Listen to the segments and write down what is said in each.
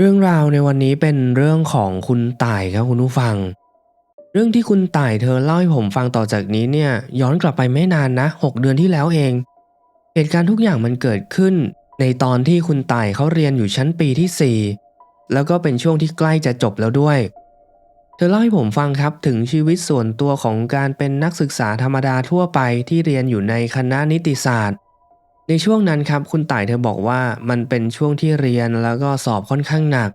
เรื่องราวในวันนี้เป็นเรื่องของคุณต่ายครับคุณผู้ฟัง เรื่องที่คุณต่ายเธอเล่าให้ผมฟังต่อจากนี้เนี่ยย้อนกลับไปไม่นานนะ 6 เดือนที่แล้วเอง เหตุการณ์ทุกอย่างมันเกิดขึ้น ในตอนที่คุณต่ายเขาเรียนอยู่ชั้นปีที่ 4 แล้วก็เป็นช่วงที่ใกล้จะจบแล้วด้วย เธอเล่าให้ผมฟังครับถึงชีวิตส่วนตัวของการเป็นนักศึกษาธรรมดาทั่วไปที่เรียนอยู่ในคณะนิติศาสตร์ ในช่วงนั้นครับคุณต่ายเธอบอกว่ามันเป็นช่วงที่เรียนแล้วก็สอบค่อนข้างหนัก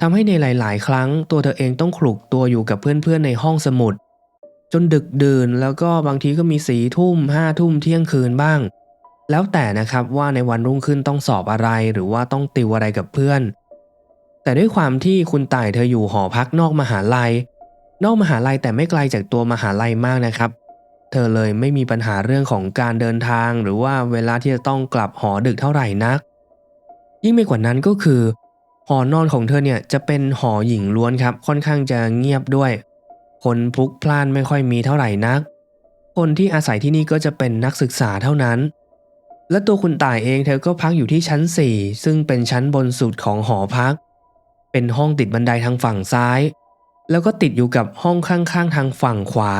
ทำให้ในหลาย ๆ ครั้งตัวเธอเองต้องขลุกตัวอยู่กับเพื่อน ๆ ในห้องสมุด จนดึกดื่นแล้วก็บางทีก็มีสีทุ่มห้าทุ่มเที่ยงคืนบ้าง แล้วแต่นะครับว่าในวันรุ่งขึ้นต้องสอบอะไรหรือว่าต้องติวอะไรกับเพื่อน แต่ด้วยความที่คุณต่ายเธออยู่หอพักนอกมหาลัย นอกมหาลัยแต่ไม่ไกลจากตัวมหาลัยมากนะครับ เธอเลยไม่มีปัญหาเรื่องของการเดินทาง หรือว่าเวลาที่จะต้องกลับหอดึกเท่าไหร่นัก ยิ่งไปกว่านั้นก็คือ หอนอนของเธอเนี่ยจะเป็นหอหญิงล้วนครับ ค่อนข้างจะเงียบด้วย คนพลุกพล่านไม่ค่อยมีเท่าไหร่นัก คนที่อาศัยที่นี่ก็จะเป็นนักศึกษาเท่านั้น และตัวคุณต่ายเองเธอก็พักอยู่ที่ชั้น 4 ซึ่งเป็นชั้นบนสุดของหอพัก เป็นห้องติดบันไดทางฝั่งซ้าย แล้วก็ติดอยู่กับห้องข้างๆทางฝั่งขวา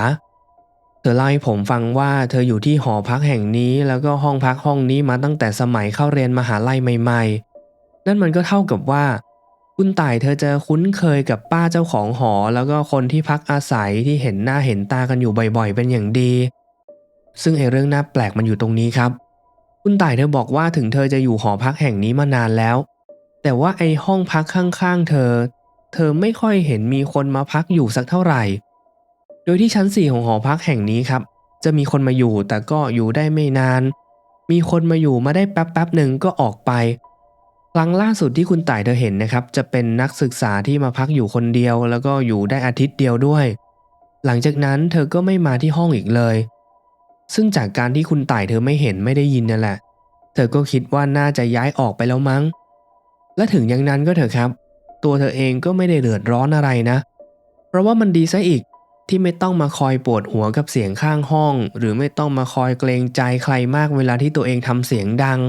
เธอเล่าให้ผมฟังว่าเธออยู่ที่หอพักแห่งนี้ แล้วก็ห้องพักห้องนี้มาตั้งแต่สมัยเข้าเรียนมหาลัยใหม่ ๆ นั่นมันก็เท่ากับว่า คุณต่ายเธอจะคุ้นเคยกับป้าเจ้าของหอ แล้วก็คนที่พักอาศัยที่เห็นหน้าเห็นตากันอยู่บ่อยๆ เป็นอย่างดี ซึ่งไอ้เรื่องน่าแปลกมันอยู่ตรงนี้ครับ คุณต่ายเธอบอกว่าถึงเธอจะอยู่หอพักแห่งนี้มานานแล้ว แต่ว่าไอ้ห้องพักข้างๆ เธอ เธอไม่ค่อยเห็นมีคนมาพักอยู่สักเท่าไหร่ โดยที่ชั้น 4 ของหอพักแห่งนี้ครับ จะมีคนมาอยู่แต่ก็อยู่ได้ไม่นาน มีคนมาอยู่มาได้แป๊บๆหนึ่งก็ออกไปครั้งล่าสุดที่คุณต่ายเธอเห็นนะครับ จะเป็นนักศึกษาที่มาพักอยู่คนเดียว แล้วก็อยู่ได้อาทิตย์เดียวด้วย หลังจากนั้นเธอก็ไม่มาที่ห้องอีกเลย ซึ่งจากการที่คุณต่ายเธอไม่เห็นไม่ได้ยินนั่นแหละ เธอก็คิดว่าน่าจะย้ายออกไปแล้วมั้ง และถึงอย่างนั้นก็เถอะครับ ตัวเธอเองก็ไม่ได้เดือดร้อนอะไรนะ เพราะว่ามันดีซะอีก ที่ไม่ต้องมาคอยปวดหัวกับเสียงข้างห้อง หรือไม่ต้องมาคอยเกรงใจใครมากเวลาที่ตัวเองทำเสียงดัง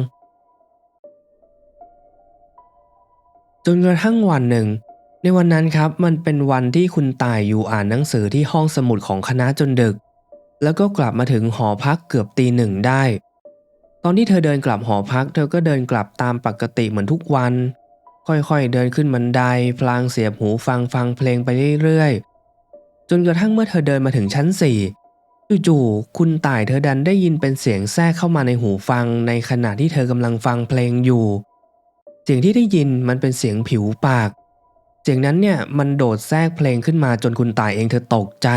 จนกระทั่งวันหนึ่ง ในวันนั้นครับมันเป็นวันที่คุณตายอยู่อ่านหนังสือที่ห้องสมุดของคณะจนดึก แล้วก็กลับมาถึงหอพักเกือบตีหนึ่งได้ ตอนที่เธอเดินกลับหอพัก เธอก็เดินกลับตามปกติเหมือนทุกวัน ค่อยๆเดินขึ้นบันไดพลางเสียบหูฟังฟังเพลงไปเรื่อยๆ จนกระทั่งเมื่อเธอเดินมาถึงชั้นสี่จู่ๆคุณต่ายเธอดันได้ยินเป็นเสียงแทรกเข้ามาในหูฟัง ในขณะที่เธอกำลังฟังเพลงอยู่ เสียงที่ได้ยินมันเป็นเสียงผิวปาก เสียงนั้นเนี่ยมันโดดแทรกเพลงขึ้นมาจนคุณต่ายเองเธอตกใจ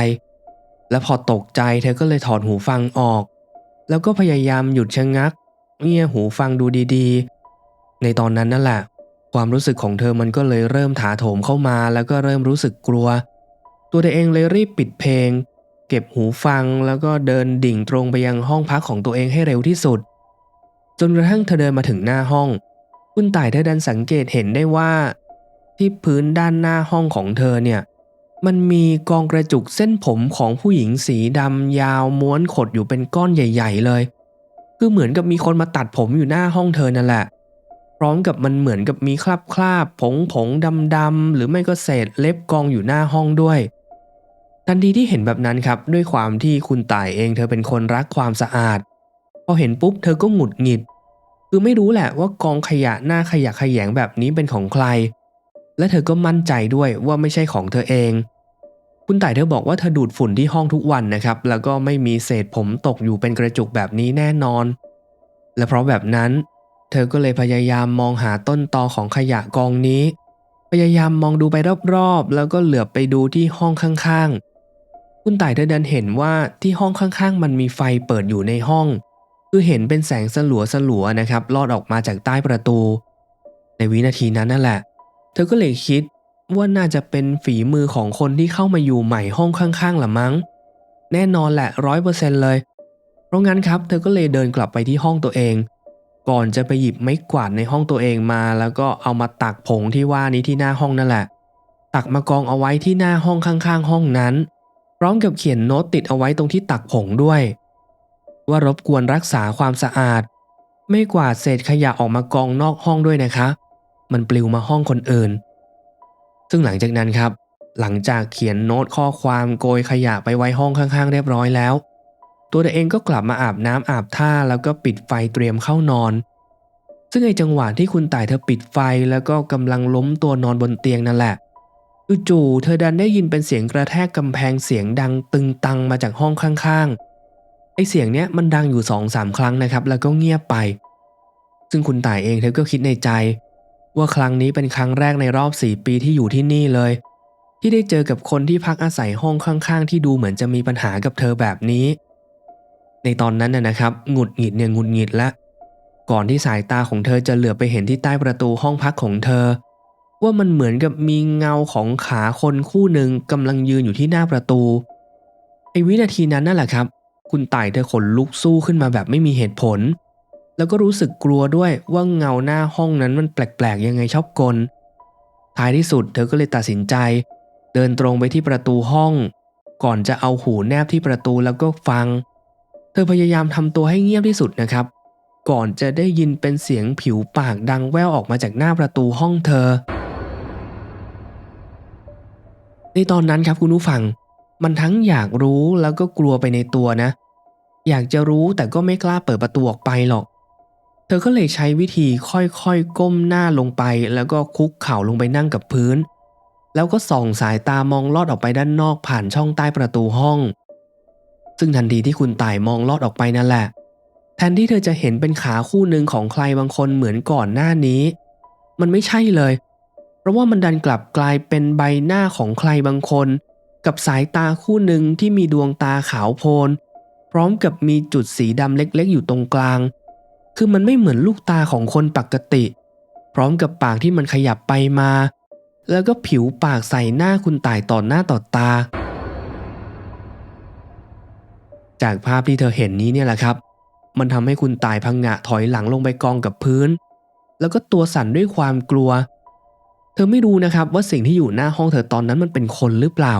และพอตกใจเธอก็เลยถอดหูฟังออก แล้วก็พยายามหยุดชะงักเงี่ยหูฟังดูดีๆ ในตอนนั้นนั่นแหละ ความรู้สึกของเธอมันก็เลยเริ่มถาโถมเข้ามาแล้วก็เริ่มรู้สึกกลัว ตัวเธอเองเลยรีบปิดเพลง เก็บหูฟังแล้วก็เดินดิ่งตรงไปยังห้องพักของตัวเองให้เร็วที่สุด จนกระทั่งเธอเดินมาถึงหน้าห้อง คุณต่ายเธอดันสังเกตเห็นได้ว่า ที่พื้นด้านหน้าห้องของเธอเนี่ยมันมีกองกระจุกเส้นผมของผู้หญิงสีดำยาวม้วนขดอยู่เป็นก้อนใหญ่ ๆ เลย คือเหมือนกับมีคนมาตัดผมอยู่หน้าห้องเธอนั่นแหละ พร้อมกับมันเหมือนกับมีคราบคราบผงผงดำดำๆหรือไม่ก็เศษเล็บกองอยู่หน้าห้องด้วย ทันทีที่เห็นแบบนั้นครับด้วยความที่คุณต่ายเองเธอเป็นคนรักความสะอาด พอเห็นปุ๊บเธอก็หงุดหงิด คือไม่รู้แหละว่ากองขยะหน้าขยะขยงแบบนี้เป็นของใคร และเธอก็มั่นใจด้วยว่าไม่ใช่ของเธอเอง คุณต่ายเธอบอกว่าเธอดูดฝุ่นที่ห้องทุกวันนะครับ แล้วก็ไม่มีเศษผมตกอยู่เป็นกระจุกแบบนี้แน่นอน และเพราะแบบนั้น เธอก็เลยพยายามมองหาต้นตอของขยะกองนี้ พยายามมองดูไปรอบๆแล้วก็เหลือบไปดูที่ห้องข้างๆ คุณต่ายเธอดันเห็นว่าที่ห้องข้างๆ มันมีไฟเปิดอยู่ในห้อง คือเห็นเป็นแสงสลัวสลัวๆนะครับลอดออกมาจากใต้ประตู ในวินาทีนั้นนั่นแหละ เธอก็เลยคิดว่าน่าจะเป็นฝีมือของคนที่เข้ามาอยู่ใหม่ห้องข้างๆละมั้ง แน่นอนแหละร้อยเปอร์เซ็นเลย เพราะงั้นครับ เธอก็เลยเดินกลับไปที่ห้องตัวเอง ก่อนจะไปหยิบไม้กวาดในห้องตัวเองมา แล้วก็เอามาตักผงที่ว่านี้ที่หน้าห้องนั่นแหละ ตักมากองเอาไว้ที่หน้าห้องข้างๆ ห้องนั้น ร้อมกับเขียนโน้ตติดเอาไว้ตรงที่ตักผงด้วย ว่ารบกวนรักษาความสะอาด ไม่กวาดเศษขยะออกมากองนอกห้องด้วยนะคะ มันปลิวมาห้องคนอื่น ซึ่งหลังจากนั้นครับ หลังจากเขียนโน้ตข้อความโกยขยะไปไว้ห้องข้างๆ เรียบร้อยแล้ว ตัวเธอเองก็กลับมาอาบน้ำอาบท่าแล้วก็ปิดไฟเตรียมเข้านอน ซึ่งไอจังหวะที่คุณต่ายเธอปิดไฟแล้วก็กำลังล้มตัวนอนบนเตียงนั่นแหละ จู่ๆเธอดันได้ยินเป็นเสียงกระแทกกำแพงเสียงดังตึงตังมาจากห้องข้างๆ ไอเสียงเนี้ยมันดังอยู่สองสามครั้งนะครับ แล้วก็เงียบไป ซึ่งคุณต่ายเองเธอก็คิดในใจ ว่าครั้งนี้เป็นครั้งแรกในรอบสี่ปีที่อยู่ที่นี่เลย ที่ได้เจอกับคนที่พักอาศัยห้องข้างๆ ที่ดูเหมือนจะมีปัญหากับเธอแบบนี้ ในตอนนั้นน่ะนะครับหงุดหงิดเนี่ยหงุดหงิดละ ก่อนที่สายตาของเธอจะเหลือบไปเห็นที่ใต้ประตูห้องพักของเธอ ว่ามันเหมือนกับมีเงาของขาคนคู่หนึ่งกำลังยืนอยู่ที่หน้าประตูไอ้วินาทีนั้นนั่นแหละครับ คุณต่ายเธอขนลุกสู้ขึ้นมาแบบไม่มีเหตุผล แล้วก็รู้สึกกลัวด้วยว่าเงาหน้าห้องนั้นมันแปลกๆยังไงชอบกลท้ายที่สุดเธอก็เลยตัดสินใจ เดินตรงไปที่ประตูห้อง ก่อนจะเอาหูแนบที่ประตูแล้วก็ฟัง เธอพยายามทำตัวให้เงียบที่สุดนะครับ ก่อนจะได้ยินเป็นเสียงผิวปากดังแว่วออกมาจากหน้าประตูห้องเธอ ในตอนนั้นครับคุณผู้ฟัง มันทั้งอยากรู้แล้วก็กลัวไปในตัวนะ อยากจะรู้แต่ก็ไม่กล้าเปิดประตูออกไปหรอก เธอก็เลยใช้วิธีค่อยๆก้มหน้าลงไป แล้วก็คุกเข่าลงไปนั่งกับพื้น แล้วก็ส่องสายตามองลอดออกไปด้านนอกผ่านช่องใต้ประตูห้อง ซึ่งทันทีที่คุณต่ายมองลอดออกไปนั่นแหละ แทนที่เธอจะเห็นเป็นขาคู่หนึ่งของใครบางคนเหมือนก่อนหน้านี้ มันไม่ใช่เลยเพราะว่ามันดันกลับกลายเป็นใบหน้าของใครบางคน กับสายตาคู่หนึ่งที่มีดวงตาขาวโพลน พร้อมกับมีจุดสีดำเล็กๆ อยู่ตรงกลาง คือมันไม่เหมือนลูกตาของคนปกติ พร้อมกับปากที่มันขยับไปมา แล้วก็ผิวปากใส่หน้าคุณต่ายต่อหน้าต่อตา จากภาพที่เธอเห็นนี้เนี่ยแหละครับ มันทำให้คุณตายพังงะถอยหลังลงไปกองกับพื้น แล้วก็ตัวสั่นด้วยความกลัว เธอไม่รู้นะครับว่าสิ่งที่อยู่หน้าห้องเธอตอนนั้นมันเป็นคนหรือเปล่า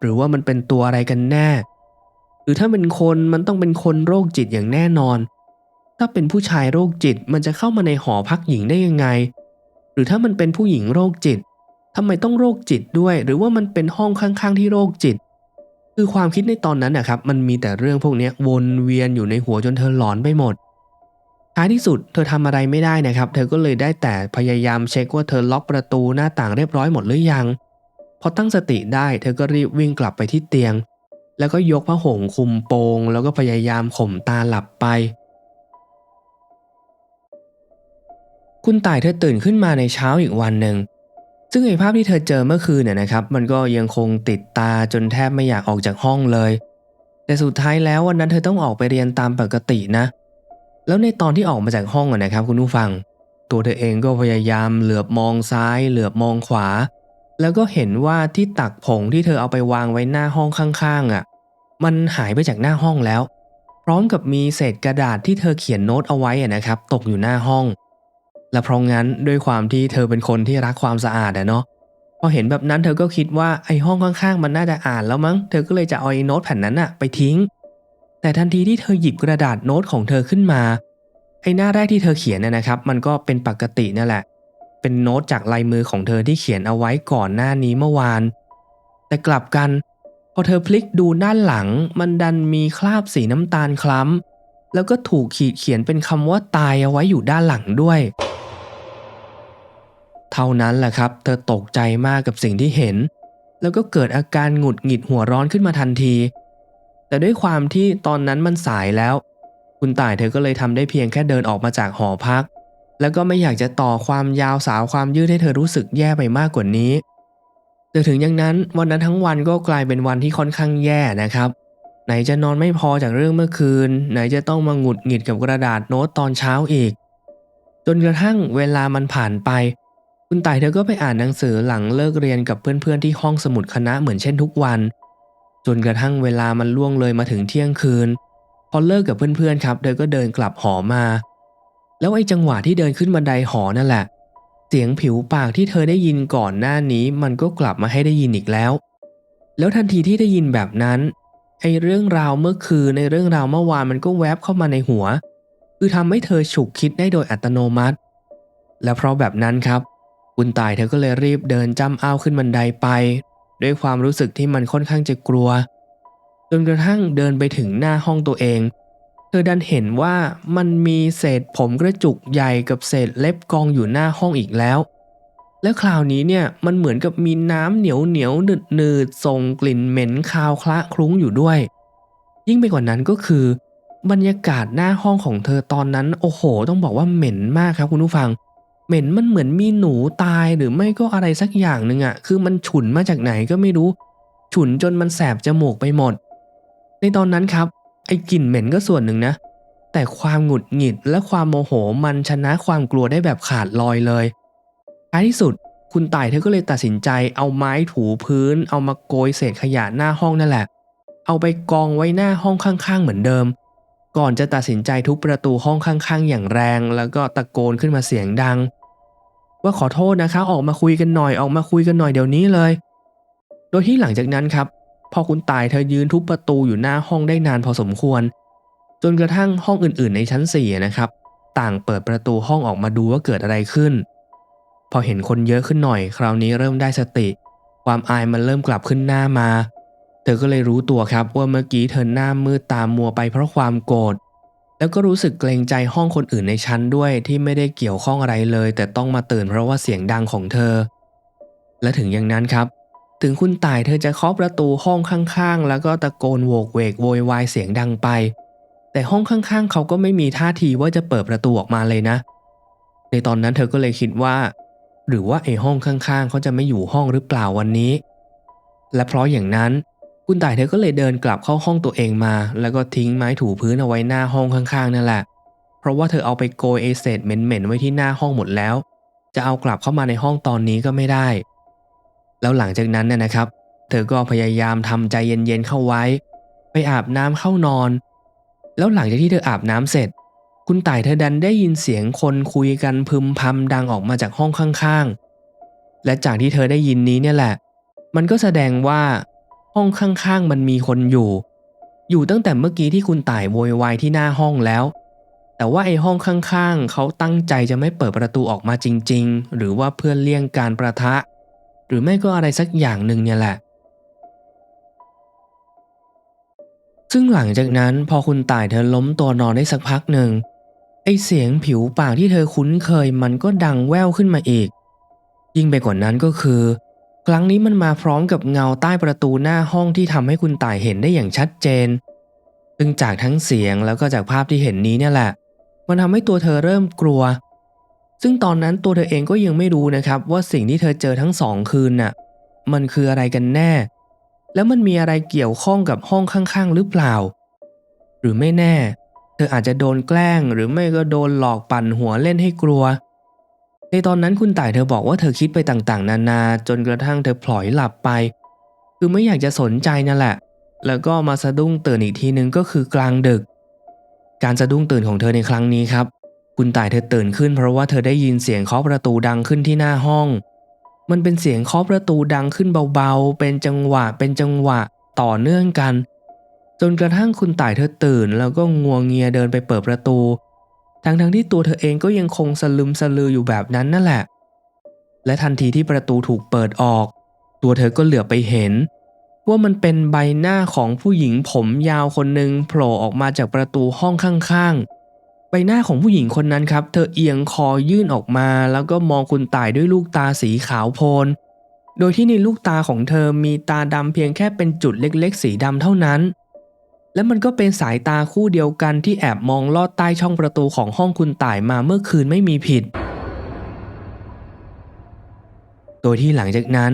หรือว่ามันเป็นตัวอะไรกันแน่ หรือถ้าเป็นคนมันต้องเป็นคนโรคจิตอย่างแน่นอน ถ้าเป็นผู้ชายโรคจิตมันจะเข้ามาในหอพักหญิงได้ยังไง หรือถ้ามันเป็นผู้หญิงโรคจิตทำไมต้องโรคจิตด้วย หรือว่ามันเป็นห้องข้างๆที่โรคจิต คือความคิดในตอนนั้นนะครับมันมีแต่เรื่องพวกนี้วนเวียนอยู่ในหัวจนเธอหลอนไปหมด ท้ายที่สุดเธอทำอะไรไม่ได้นะครับ เธอก็เลยได้แต่พยายามเช็คว่าเธอล็อกประตูหน้าต่างเรียบร้อยหมดหรือยัง พอตั้งสติได้เธอก็รีบวิ่งกลับไปที่เตียง แล้วก็ยกผ้าห่มคุมโปง แล้วก็พยายามข่มตาหลับไป คุณต่ายเธอตื่นขึ้นมาในเช้าอีกวันหนึ่งซึ่งไอ้ภาพที่เธอเจอเมื่อคืนเนี่ยนะครับ มันก็ยังคงติดตาจนแทบไม่อยากออกจากห้องเลย แต่สุดท้ายแล้ววันนั้นเธอต้องออกไปเรียนตามปกตินะ แล้วในตอนที่ออกมาจากห้องอะนะครับคุณผู้ฟัง ตัวเธอเองก็พยายามเหลือบมองซ้าย เหลือบมองขวา แล้วก็เห็นว่าที่ตักผงที่เธอเอาไปวางไว้หน้าห้องข้างๆอะ มันหายไปจากหน้าห้องแล้ว พร้อมกับมีเศษกระดาษที่เธอเขียนโน้ตเอาไว้นะครับ ตกอยู่หน้าห้อง และเพราะงั้นด้วยความที่เธอเป็นคนที่รักความสะอาดอะเนาะพอเห็นแบบนั้นเธอก็คิดว่าไอ้ห้องข้างๆ มันน่าจะอ่านแล้วมั้ง เธอก็เลยจะเอาไอ้โน้ตแผ่นนั้นอะไปทิ้ง แต่ทันทีที่เธอหยิบกระดาษโน้ตของเธอขึ้นมาไอ้หน้าแรกที่เธอเขียนนะนะครับ มันก็เป็นปกตินั่นแหละ เป็นโน้ตจากลายมือของเธอที่เขียนเอาไว้ก่อนหน้านี้เมื่อวาน แต่กลับกัน พอเธอพลิกดูด้านหลัง มันดันมีคราบสีน้ำตาลคล้ำแล้วก็ถูกขีดเขียนเป็นคำว่าตายเอาไว้อยู่ด้านหลังด้วย เท่านั้นแหละครับ เธอตกใจมากกับสิ่งที่เห็น แล้วก็เกิดอาการหงุดหงิดหัวร้อนขึ้นมาทันที แต่ด้วยความที่ตอนนั้นมันสายแล้ว คุณต่ายเธอก็เลยทำได้เพียงแค่เดินออกมาจากหอพัก แล้วก็ไม่อยากจะต่อความยาวสาวความยืดให้เธอรู้สึกแย่ไปมากกว่านี้แต่ถึงอย่างนั้นวันนั้นทั้งวันก็กลายเป็นวันที่ค่อนข้างแย่นะครับ ไหนจะนอนไม่พอจากเรื่องเมื่อคืน ไหนจะต้องมาหงุดหงิดกับกระดาษโน้ตตอนเช้าอีก จนกระทั่งเวลามันผ่านไป คุณต่ายเธอก็ไปอ่านหนังสือหลังเลิกเรียนกับเพื่อนๆที่ห้องสมุดคณะเหมือนเช่นทุกวัน จนกระทั่งเวลามันล่วงเลยมาถึงเที่ยงคืน พอเลิกกับเพื่อนๆครับ เธอก็เดินกลับหอมา แล้วไอ้จังหวะที่เดินขึ้นบันไดหอนั่นแหละ เสียงผิวปากที่เธอได้ยินก่อนหน้านี้ มันก็กลับมาให้ได้ยินอีกแล้ว แล้วทันทีที่ได้ยินแบบนั้นไอ้เรื่องราวเมื่อคืนในเรื่องราวเมื่อวานมันก็แวบเข้ามาในหัว คือทำให้เธอฉุกคิดได้โดยอัตโนมัติ และเพราะแบบนั้นครับ คุณตายเธอก็เลยรีบเดินจ้ำอ้าวขึ้นบันไดไป ด้วยความรู้สึกที่มันค่อนข้างจะกลัว จนกระทั่งเดินไปถึงหน้าห้องตัวเอง เธอดันเห็นว่ามันมีเศษผมกระจุกใหญ่กับเศษเล็บกองอยู่หน้าห้องอีกแล้ว และคราวนี้เนี่ยมันเหมือนกับมีน้ำเหนียวเหนียวหนืดหนืดส่งกลิ่นเหม็นคาวคละคลุ้งอยู่ด้วย ยิ่งไปกว่านั้นก็คือบรรยากาศหน้าห้องของเธอตอนนั้น โอ้โห ต้องบอกว่าเหม็นมากครับคุณผู้ฟังเเหม็นมันเหมือนมีหนูตายหรือไม่ก็อะไรสักอย่างหนึ่งอะคือมันฉุนมาจากไหนก็ไม่รู้ ฉุนจนมันแสบจมูกไปหมด ในตอนนั้นครับ ไอ้กลิ่นเหม็นก็ส่วนหนึ่งนะ แต่ความหงุดหงิดและความโมโหมันชนะความกลัวได้แบบขาดลอยเลยท้ายที่สุดคุณต่ายเธอก็เลยตัดสินใจเอาไม้ถูพื้น เอามาโกยเศษขยะหน้าห้องนั่นแหละ เอาไปกองไว้หน้าห้องข้างๆ เหมือนเดิม ก่อนจะตัดสินใจทุบประตูห้องข้างๆ อย่างแรง แล้วก็ตะโกนขึ้นมาเสียงดัง ว่าขอโทษนะคะ ออกมาคุยกันหน่อยออกมาคุยกันหน่อยเดี๋ยวนี้เลย โดยที่หลังจากนั้นครับ พอคุณตายเธอยืนทุบประตูอยู่หน้าห้องได้นานพอสมควร จนกระทั่งห้องอื่นๆ ในชั้น4นะครับ ต่างเปิดประตูห้องออกมาดูว่าเกิดอะไรขึ้น พอเห็นคนเยอะขึ้นหน่อย คราวนี้เริ่มได้สติ ความอายมันเริ่มกลับขึ้นหน้ามา เธอก็เลยรู้ตัวครับว่าเมื่อกี้เธอหน้ามืดตามมัวไปเพราะความโกรธ แล้วก็รู้สึกเกรงใจห้องคนอื่นในชั้นด้วยที่ไม่ได้เกี่ยวข้องอะไรเลย แต่ต้องมาตื่นเพราะว่าเสียงดังของเธอ และถึงอย่างนั้นครับ ถึงคุณต่ายเธอจะเคาะประตูห้องข้างๆ แล้วก็ตะโกนโวกเวกโวยวายเสียงดังไป แต่ห้องข้างๆ เขาก็ไม่มีท่าทีว่าจะเปิดประตูออกมาเลยนะ ในตอนนั้นเธอก็เลยคิดว่า หรือว่าไอ้ห้องข้างๆ เขาจะไม่อยู่ห้องหรือเปล่าวันนี้ และเพราะอย่างนั้น คุณต่ายเธอก็เลยเดินกลับเข้าห้องตัวเองมา แล้วก็ทิ้งไม้ถูพื้นเอาไว้หน้าห้องข้างๆนั่นแหละ เพราะว่าเธอเอาไปโกยเอเศษเหม็นๆไว้ที่หน้าห้องหมดแล้ว จะเอากลับเข้ามาในห้องตอนนี้ก็ไม่ได้ แล้วหลังจากนั้นเนี่ยนะครับ เธอก็พยายามทำใจเย็นๆเข้าไว้ ไปอาบน้ำเข้านอน แล้วหลังจากที่เธออาบน้ำเสร็จ คุณต่ายเธอดันได้ยินเสียงคนคุยกันพึมพำดังออกมาจากห้องข้างๆและจากที่เธอได้ยินนี้เนี่ยแหละ มันก็แสดงว่า ห้องข้างๆ มันมีคนอยู่ อยู่ตั้งแต่เมื่อกี้ที่คุณต่ายโวยวายที่หน้าห้องแล้ว แต่ว่าไอ้ห้องข้างๆ เขาตั้งใจจะไม่เปิดประตูออกมาจริง ๆ หรือว่าเพื่อเลี่ยงการประทะ หรือไม่ก็อะไรสักอย่างหนึ่งเนี่ยแหละ ซึ่งหลังจากนั้นพอคุณต่ายเธอล้มตัวนอนได้สักพักหนึ่งไอเสียงผิวปากที่เธอคุ้นเคยมันก็ดังแว่วขึ้นมาอีก ยิ่งไปกว่านั้นก็คือ ครั้งนี้มันมาพร้อมกับเงาใต้ประตูหน้าห้องที่ทำให้คุณต่ายเห็นได้อย่างชัดเจน ซึ่งจากทั้งเสียงแล้วก็จากภาพที่เห็นนี้เนี่ยแหละ มันทำให้ตัวเธอเริ่มกลัว ซึ่งตอนนั้นตัวเธอเองก็ยังไม่รู้นะครับว่าสิ่งที่เธอเจอทั้งสองคืนน่ะ มันคืออะไรกันแน่ แล้วมันมีอะไรเกี่ยวข้องกับห้องข้างๆ หรือเปล่า หรือไม่แน่ เธออาจจะโดนแกล้งหรือไม่ก็โดนหลอกปั่นหัวเล่นให้กลัว ในตอนนั้นคุณต่ายเธอบอกว่าเธอคิดไปต่างๆ นานาจนกระทั่งเธอพลอยหลับไป คือไม่อยากจะสนใจนั่นแหละ แล้วก็มาสะดุ้งตื่นอีกทีนึงก็คือกลางดึก การสะดุ้งตื่นของเธอในครั้งนี้ครับ คุณต่ายเธอตื่นขึ้นเพราะว่าเธอได้ยินเสียงเคาะประตูดังขึ้นที่หน้าห้อง มันเป็นเสียงเคาะประตูดังขึ้นเบาๆ เป็นจังหวะ เป็นจังหวะต่อเนื่องกัน จนกระทั่งคุณต่ายเธอตื่น แล้วก็งัวงเงียเดินไปเปิดประตู ทั้งๆที่ตัวเธอเองก็ยังคงสลึมสลืออยู่แบบนั้นนั่นแหละ และทันทีที่ประตูถูกเปิดออก ตัวเธอก็เหลือไปเห็น ว่ามันเป็นใบหน้าของผู้หญิงผมยาวคนหนึ่งโผล่ออกมาจากประตูห้องข้างๆ ใบหน้าของผู้หญิงคนนั้นครับ เธอเอียงคอยื่นออกมา แล้วก็มองคุณต่ายด้วยลูกตาสีขาวโพลน โดยที่ในลูกตาของเธอมีตาดำเพียงแค่เป็นจุดเล็กๆ สีดำเท่านั้น และมันก็เป็นสายตาคู่เดียวกันที่แอบมองลอดใต้ช่องประตูของห้องคุณต่ายมาเมื่อคืนไม่มีผิด โดยที่หลังจากนั้น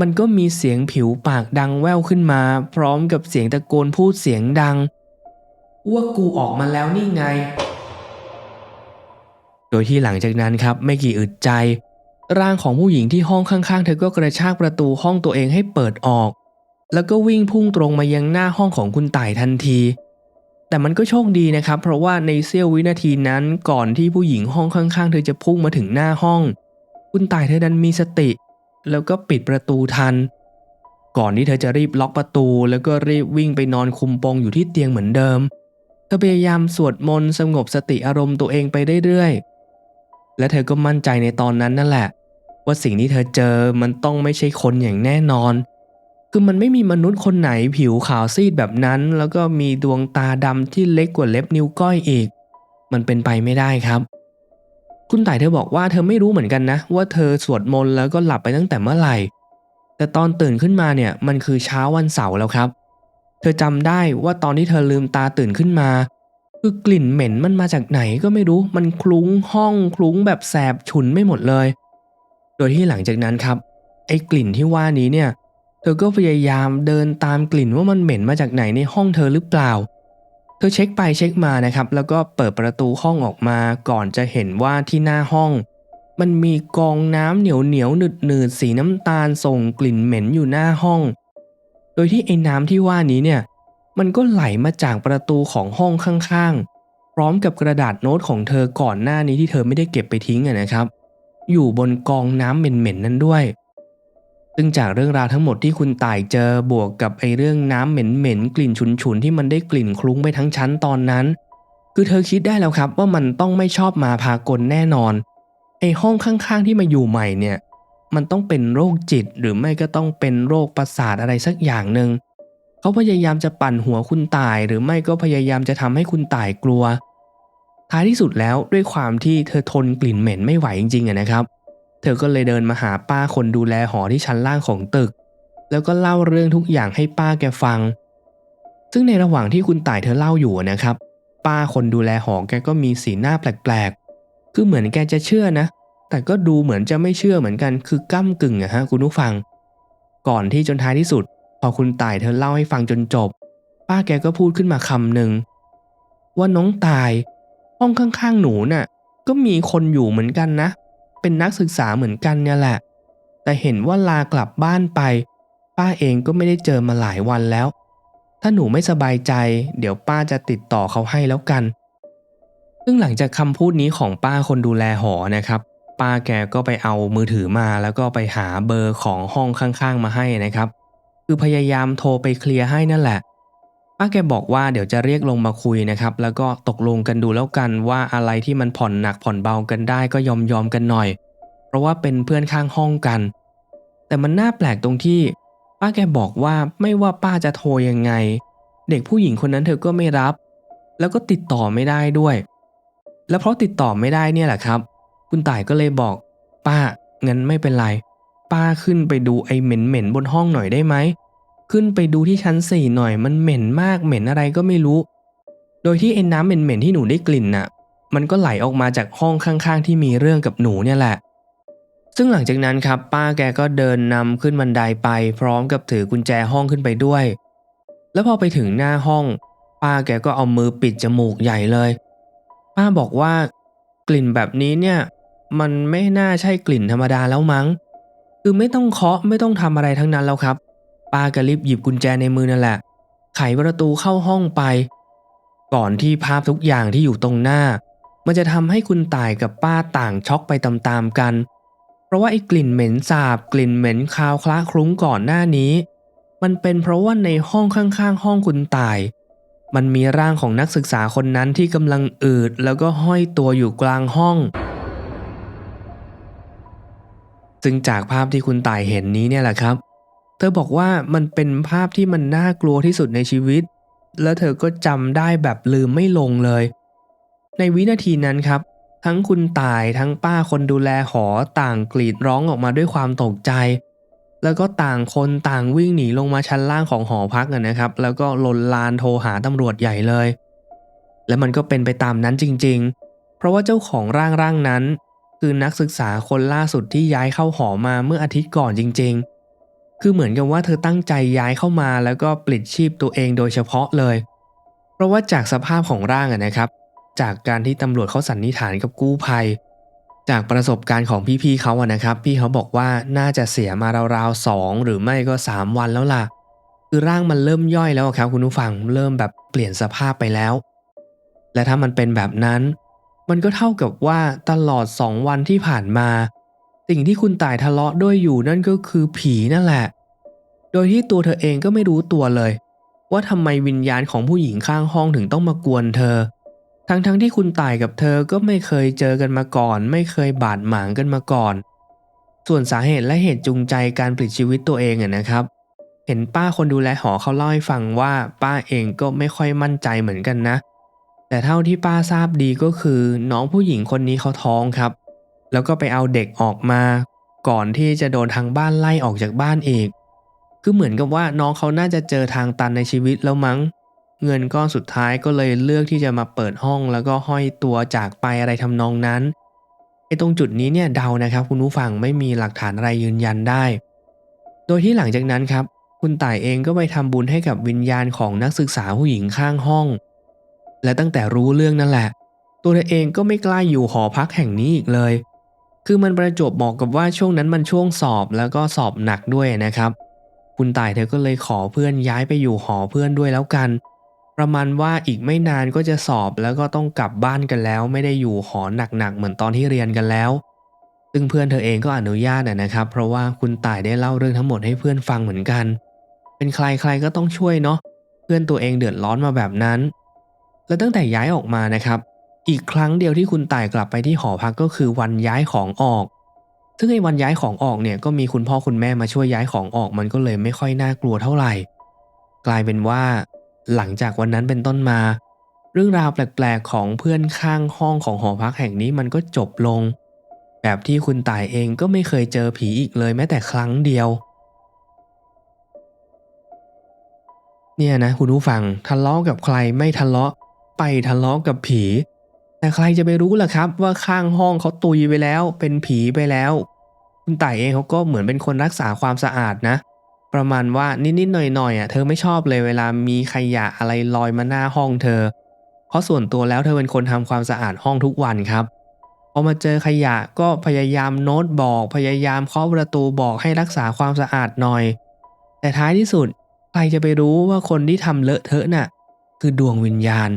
มันก็มีเสียงผิวปากดังแว่วขึ้นมา พร้อมกับเสียงตะโกนพูดเสียงดัง ว่ากูออกมาแล้วนี่ไง โดยที่หลังจากนั้นครับไม่กี่อึดใจ ร่างของผู้หญิงที่ห้องข้างๆ เธอก็กระชากประตูห้องตัวเองให้เปิดออก แล้วก็วิ่งพุ่งตรงมายังหน้าห้องของคุณต่ายทันที แต่มันก็โชคดีนะครับ เพราะว่าในเสี้ยววินาทีนั้นก่อนที่ผู้หญิงห้องข้างๆ เธอจะพุ่งมาถึงหน้าห้อง คุณต่ายเธอดันมีสติ แล้วก็ปิดประตูทัน ก่อนที่เธอจะรีบล็อกประตู แล้วก็รีบวิ่งไปนอนคุมโปงอยู่ที่เตียงเหมือนเดิม เธอพยายามสวดมนต์สงบสติอารมณ์ตัวเองไปเรื่อยๆ และเธอก็มั่นใจในตอนนั้นนั่นแหละ ว่าสิ่งที่เธอเจอมันต้องไม่ใช่คนอย่างแน่นอน คือมันไม่มีมนุษย์คนไหนผิวขาวซีดแบบนั้น แล้วก็มีดวงตาดำที่เล็กกว่าเล็บนิ้วก้อยอีก มันเป็นไปไม่ได้ครับ คุณต่ายเธอบอกว่าเธอไม่รู้เหมือนกันนะ ว่าเธอสวดมนต์แล้วก็หลับไปตั้งแต่เมื่อไหร่ แต่ตอนตื่นขึ้นมาเนี่ยมันคือเช้าวันเสาร์แล้วครับ เธอจำได้ว่าตอนที่เธอลืมตาตื่นขึ้นมา คือกลิ่นเหม็นมันมาจากไหนก็ไม่รู้ มันคลุ้งห้องคลุ้งแบบแสบฉุนไม่หมดเลย โดยที่หลังจากนั้นครับไอ้กลิ่นที่ว่านี้เนี่ย เธอก็พยายามเดินตามกลิ่นว่ามันเหม็นมาจากไหนในห้องเธอหรือเปล่า เธอเช็คไปเช็คมานะครับ แล้วก็เปิดประตูห้องออกมาก่อนจะเห็นว่าที่หน้าห้อง มันมีกองน้ำเหนียวเหนียวหนืดหนืดสีน้ำตาลส่งกลิ่นเหม็นอยู่หน้าห้อง โดยที่ไอ้น้ำที่ว่านี้เนี่ย มันก็ไหลมาจากประตูของห้องข้างๆ พร้อมกับกระดาษโน้ตของเธอก่อนหน้านี้ที่เธอไม่ได้เก็บไปทิ้งนะครับ อยู่บนกองน้ำเหม็นๆนั้นด้วย ซึ่งจากเรื่องราวทั้งหมดที่คุณต่ายเจอบวกกับไอ้เรื่องน้ำเหม็นๆกลิ่นฉุนๆที่มันได้กลิ่นคลุ้งไปทั้งชั้นตอนนั้น คือเธอคิดได้แล้วครับว่ามันต้องไม่ชอบมาพากลแน่นอนไอ้ห้องข้างๆที่มาอยู่ใหม่เนี่ย มันต้องเป็นโรคจิตหรือไม่ก็ต้องเป็นโรคประสาทอะไรสักอย่างหนึ่งเขาพยายามจะปั่นหัวคุณตาย หรือไม่ก็พยายามจะทำให้คุณตายกลัว ท้ายที่สุดแล้วด้วยความที่เธอทนกลิ่นเหม็นไม่ไหวจริงๆนะครับเเธอก็เลยเดินมาหาป้าคนดูแลหอที่ชั้นล่างของตึก แล้วก็เล่าเรื่องทุกอย่างให้ป้าแกฟัง ซึ่งในระหว่างที่คุณต่ายเธอเล่าอยู่นะครับ ป้าคนดูแลหอแกก็มีสีหน้าแปลกๆ คือเหมือนแกจะเชื่อนะ แต่ก็ดูเหมือนจะไม่เชื่อเหมือนกัน คือก้ากึ่งอะฮะคุณผู้ฟัง ก่อนที่จนท้ายที่สุด พอคุณต่ายเธอเล่าให้ฟังจนจบ ป้าแกก็พูดขึ้นมาคำหนึ่งว่าน้องตาย ห้องข้างๆหนูน่ะ ก็มีคนอยู่เหมือนกันนะ เป็นนักศึกษาเหมือนกันเนี่ยแหละ แต่เห็นว่าลากลับบ้านไป ป้าเองก็ไม่ได้เจอมาหลายวันแล้ว ถ้าหนูไม่สบายใจ เดี๋ยวป้าจะติดต่อเขาให้แล้วกัน ซึ่งหลังจากคำพูดนี้ของป้าคนดูแลหอนะครับ ป้าแกก็ไปเอามือถือมาแล้วก็ไปหาเบอร์ของห้องข้างๆมาให้นะครับ คือพยายามโทรไปเคลียร์ให้นั่นแหละ ป้าแกบอกว่าเดี๋ยวจะเรียกลงมาคุยนะครับ แล้วก็ตกลงกันดูแล้วกันว่าอะไรที่มันผ่อนหนักผ่อนเบากันได้ก็ยอมยอมกันหน่อย เพราะว่าเป็นเพื่อนข้างห้องกัน แต่มันน่าแปลกตรงที่ ป้าแกบอกว่าไม่ว่าป้าจะโทรยังไง เด็กผู้หญิงคนนั้นเธอก็ไม่รับ แล้วก็ติดต่อไม่ได้ด้วย แล้วเพราะติดต่อไม่ได้เนี่ยแหละครับ คุณต่ายก็เลยบอก ป้างั้นไม่เป็นไร ป้าขึ้นไปดูไอ้เหม็นๆบนห้องหน่อยได้ไหม ขึ้นไปดูที่ชั้นสี่หน่อยมันเหม็นมากเหม็นอะไรก็ไม่รู้ โดยที่ไอ้น้ำเหม็นๆที่หนูได้กลิ่นน่ะ มันก็ไหลออกมาจากห้องข้างๆ ที่มีเรื่องกับหนูเนี่ยแหละ ซึ่งหลังจากนั้นครับ ป้าแกก็เดินนำขึ้นบันไดไป พร้อมกับถือกุญแจห้องขึ้นไปด้วย แล้วพอไปถึงหน้าห้อง ป้าแกก็เอามือปิดจมูกใหญ่เลย ป้าบอกว่ากลิ่นแบบนี้เนี่ย มันไม่น่าใช่กลิ่นธรรมดาแล้วมั้ง คือไม่ต้องเคาะไม่ต้องทำอะไรทั้งนั้นแล้วครับ ป้าก็รีบหยิบกุญแจในมือนั่นแหละ ไขประตูเข้าห้องไป ก่อนที่ภาพทุกอย่างที่อยู่ตรงหน้า มันจะทำให้คุณตายกับป้าต่างช็อกไปตามๆกัน เพราะว่าไอ้กลิ่นเหม็นสาบ กลิ่นเหม็นคาวคละคลุ้งก่อนหน้านี้ มันเป็นเพราะว่าในห้องข้างๆ ห้องคุณตาย มันมีร่างของนักศึกษาคนนั้นที่กำลังอืดแล้วก็ห้อยตัวอยู่กลางห้องซึ่งจากภาพที่คุณต่ายเห็นนี้เนี่ยแหละครับ เธอบอกว่ามันเป็นภาพที่มันน่ากลัวที่สุดในชีวิต แล้วเธอก็จำได้แบบลืมไม่ลงเลย ในวินาทีนั้นครับ ทั้งคุณตายทั้งป้าคนดูแลหอต่างกรีดร้องออกมาด้วยความตกใจ แล้วก็ต่างคนต่างวิ่งหนีลงมาชั้นล่างของหอพักนนะครับ แล้วก็ลนลานโทรหาตำรวจใหญ่เลย และมันก็เป็นไปตามนั้นจริง ๆ เพราะว่าเจ้าของร่างร่างนั้น คือนักศึกษาคนล่าสุดที่ย้ายเข้าหอมาเมื่ออาทิตย์ก่อนจริง ๆ คือเหมือนกับว่าเธอตั้งใจย้ายเข้ามาแล้วก็ปลิดชีพตัวเองโดยเฉพาะเลย เพราะว่าจากสภาพของร่างนะครับ จากการที่ตำรวจเขาสันนิษฐานกับกู้ภัย จากประสบการณ์ของพี่ๆเขาอะนะครับ พี่เขาบอกว่าน่าจะเสียมาราวๆสองหรือไม่ก็ 3 วันแล้วล่ะ คือร่างมันเริ่มย่อยแล้วครับคุณผู้ฟังเริ่มแบบเปลี่ยนสภาพไปแล้ว และถ้ามันเป็นแบบนั้น มันก็เท่ากับว่าตลอด 2 วันที่ผ่านมา สิ่งที่คุณตายทะเลาะด้วยอยู่นั่นก็คือผีนั่นแหละ โดยที่ตัวเธอเองก็ไม่รู้ตัวเลย ว่าทำไมวิญญาณของผู้หญิงข้างห้องถึงต้องมากวนเธอ ทั้งๆทที่คุณตายกับเธอก็ไม่เคยเจอกันมาก่อน ไม่เคยบาดหมางกันมาก่อน ส่วนสาเหตุและเหตุจูงใจการปลิดชีวิตตัวเองอะนะครับ เห็นป้าคนดูแลหอเขาเล่าให้ฟังว่าป้าเองก็ไม่ค่อยมั่นใจเหมือนกันนะ แต่เท่าที่ป้าทราบดีก็คือ น้องผู้หญิงคนนี้เขาท้องครับ แล้วก็ไปเอาเด็กออกมา ก่อนที่จะโดนทางบ้านไล่ออกจากบ้านอีก คือเหมือนกับว่าน้องเขาน่าจะเจอทางตันในชีวิตแล้วมั้ง เงินก้อนสุดท้ายก็เลยเลือกที่จะมาเปิดห้องแล้วก็ห้อยตัวจากไปอะไรทำนองนั้นไอ้ตรงจุดนี้เนี่ยเดานะครับ คุณผู้ฟังไม่มีหลักฐานอะไรยืนยันได้ โดยที่หลังจากนั้นครับ คุณต่ายเองก็ไปทำบุญให้กับวิญญาณของนักศึกษาผู้หญิงข้างห้อง และตั้งแต่รู้เรื่องนั่นแหละ ตัวเธอเองก็ไม่กล้าอยู่หอพักแห่งนี้อีกเลย คือมันประจบเหมาะกับว่าช่วงนั้นมันช่วงสอบแล้วก็สอบหนักด้วยนะครับ คุณต่ายเธอก็เลยขอเพื่อนย้ายไปอยู่หอเพื่อนด้วยแล้วกัน ประมาณว่าอีกไม่นานก็จะสอบแล้วก็ต้องกลับบ้านกันแล้ว ไม่ได้อยู่หอหนักๆเหมือนตอนที่เรียนกันแล้ว ซึ่งเพื่อนเธอเองก็อนุญาตนะครับ เพราะว่าคุณต่ายได้เล่าเรื่องทั้งหมดให้เพื่อนฟังเหมือนกัน เป็นใครใครก็ต้องช่วยเนาะเพื่อนตัวเองเดือดร้อนมาแบบนั้น และตั้งแต่ย้ายออกมานะครับ อีกครั้งเดียวที่คุณต่ายกลับไปที่หอพักก็คือวันย้ายของออก ซึ่งไอ้วันย้ายของออกเนี่ยก็มีคุณพ่อคุณแม่มาช่วยย้ายของออกมันก็เลยไม่ค่อยน่ากลัวเท่าไหร่ กลายเป็นว่า หลังจากวันนั้นเป็นต้นมา เรื่องราวแปลกๆของเพื่อนข้างห้องของหอพักแห่งนี้มันก็จบลง แบบที่คุณต่ายเองก็ไม่เคยเจอผีอีกเลยแม้แต่ครั้งเดียวเนี่ยนะคุณผู้ฟังทะเลาะกับใครไม่ทะเลาะไปทะเลาะกับผี แต่ใครจะไปรู้ล่ะครับว่าข้างห้องเขาตุยไปแล้วเป็นผีไปแล้ว คุณไต่เองเขาก็เหมือนเป็นคนรักษาความสะอาดนะ ประมาณว่านิดๆหน่อยๆอะเธอไม่ชอบเลยเวลามีขยะอะไรลอยมาหน้าห้องเธอ เพราะส่วนตัวแล้วเธอเป็นคนทำความสะอาดห้องทุกวันครับพอมาเจอขยะก็พยายามโน้ตบอกพยายามเคาะประตูบอกให้รักษาความสะอาดหน่อย แต่ท้ายที่สุดใครจะไปรู้ว่าคนที่ทำเลอะเทอะน่ะ คือดวงวิญญาณ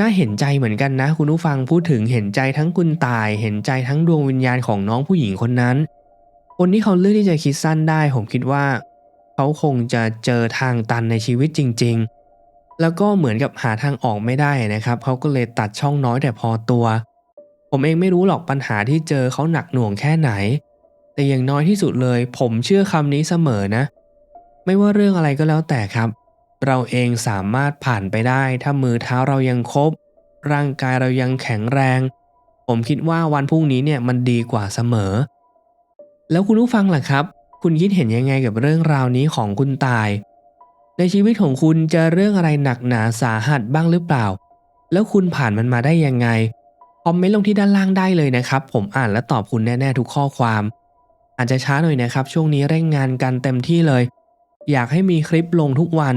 น่าเห็นใจเหมือนกันนะ คุณผู้ฟังพูดถึงเห็นใจทั้งคุณตาย เห็นใจทั้งดวงวิญญาณของน้องผู้หญิงคนนั้น คนที่เขาเลือกที่จะคิดสั้นได้ ผมคิดว่า เขาคงจะเจอทางตันในชีวิตจริง ๆ แล้วก็เหมือนกับหาทางออกไม่ได้นะครับเขาก็เลยตัดช่องน้อยแต่พอตัว ผมเองไม่รู้หรอกปัญหาที่เจอเขาหนักหน่วงแค่ไหน แต่อย่างน้อยที่สุดเลย ผมเชื่อคำนี้เสมอนะ ไม่ว่าเรื่องอะไรก็แล้วแต่ครับ เราเองสามารถผ่านไปได้ถ้ามือเท้าเรายังครบ ร่างกายเรายังแข็งแรง ผมคิดว่าวันพรุ่งนี้เนี่ยมันดีกว่าเสมอ แล้วคุณผู้ฟังล่ะครับ คุณคิดเห็นยังไงกับเรื่องราวนี้ของคุณตาย ในชีวิตของคุณเจอเรื่องอะไรหนักหนาสาหัสบ้างหรือเปล่า แล้วคุณผ่านมันมาได้ยังไงคอมเมนต์ลงที่ด้านล่างได้เลยนะครับ ผมอ่านและตอบคุณแน่ ๆ ทุกข้อความ อาจจะช้าหน่อยนะครับ ช่วงนี้เร่งงานกันเต็มที่เลย อยากให้มีคลิปลงทุกวัน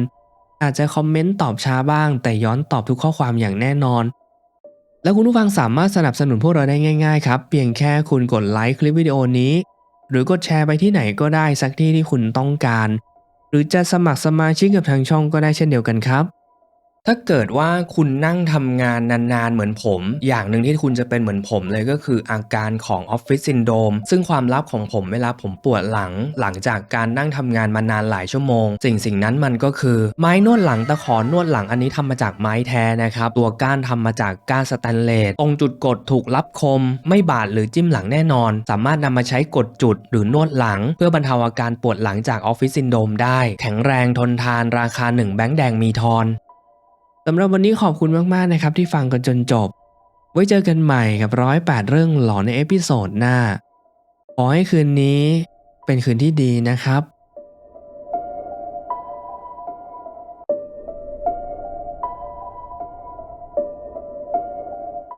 อาจจะคอมเมนต์ตอบช้าบ้าง แต่ย้อนตอบทุกข้อความอย่างแน่นอน และคุณผู้ฟังสามารถสนับสนุนพวกเราได้ง่ายๆครับเพียงแค่คุณกดไลค์คลิปวิดีโอนี้ หรือกดแชร์ไปที่ไหนก็ได้สักที่ที่คุณต้องการ หรือจะสมัครสมาชิกกับทางช่องก็ได้เช่นเดียวกันครับ ถ้าเกิดว่าคุณนั่งทำงานนานๆเหมือนผม อย่างหนึ่งที่คุณจะเป็นเหมือนผมเลยก็คืออาการของออฟฟิศซินโดมซึ่งความลับของผมเวลาผมปวดหลัง หลังจากการนั่งทำงานมานานหลายชั่วโมง สิ่งสิ่งนั้นมันก็คือไม้นวดหลังตะขอนวดหลังอันนี้ทำมาจากไม้แท้นะครับ ตัวก้านทำมาจากก้านสแตนเลสตรงจุดกดถูกรับคม ไม่บาดหรือจิ้มหลังแน่นอน สามารถนำมาใช้กดจุดหรือนวดหลัง เพื่อบรรเทาอาการปวดหลังจากออฟฟิศซินโดมได้ แข็งแรงทนทานราคา1แบงค์แดงมีทอน สำหรับวันนี้ขอบคุณมากๆนะครับที่ฟังกันจนจบ ไว้เจอกันใหม่กับร้อยแปดเรื่องหลอนในเอพิโซดหน้า ขอให้คืนนี้เป็นคืนที่ดีนะครับ